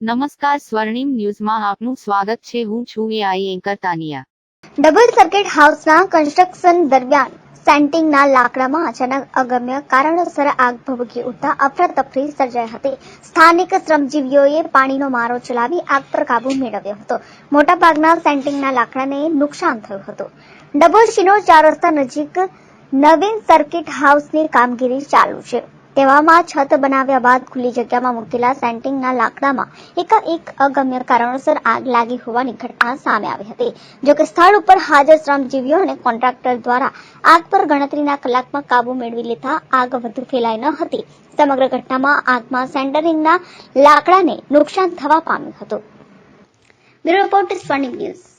નમસ્કાર સ્વર્ણિમ ન્યૂઝમાં આપનું સ્વાગત છે. હું છું AI anchor Tania. Double circuit હાઉસના કન્સ્ટ્રક્શન દરમિયાન સેન્ટિંગના લાકડામાં અચાનક અગમ્ય કારણોસર આગ ભભૂકી ઉઠતા અફરાતફરી સર્જાઈ હતી. સ્થાનિક શ્રમજીવીઓએ પાણીનો મારો ચલાવી આગ પર કાબુ મેળવ્યો હતો. મોટાભાગના સેન્ટિંગના લાકડાને નુકસાન થયું હતું. ડબલ શિનોર ચાર રસ્તા નજીક નવીન સર્કિટ હાઉસની કામગીરી ચાલુ છે. તેવામાં છત બનાવ્યા બાદ ખુલ્લી જગ્યામાં મૂકેલા સેન્ટિંગના લાકડામાં એકાએક અગમ્ય કારણોસર આગ લાગી હોવાની ઘટના સામે આવી હતી જોકે સ્થળ ઉપર હાજર શ્રમજીવીઓ અને કોન્ટ્રાક્ટર દ્વારા આગ પર ગણતરીના કલાકમાં કાબુ મેળવી લેતા આગ વધુ ફેલાઈ ન હતી. સમગ્ર ઘટનામાં આગમાં સેન્ટરિંગના લાકડાને નુકસાન થવા પામ્યું હતું. Bureau report Swarnim news.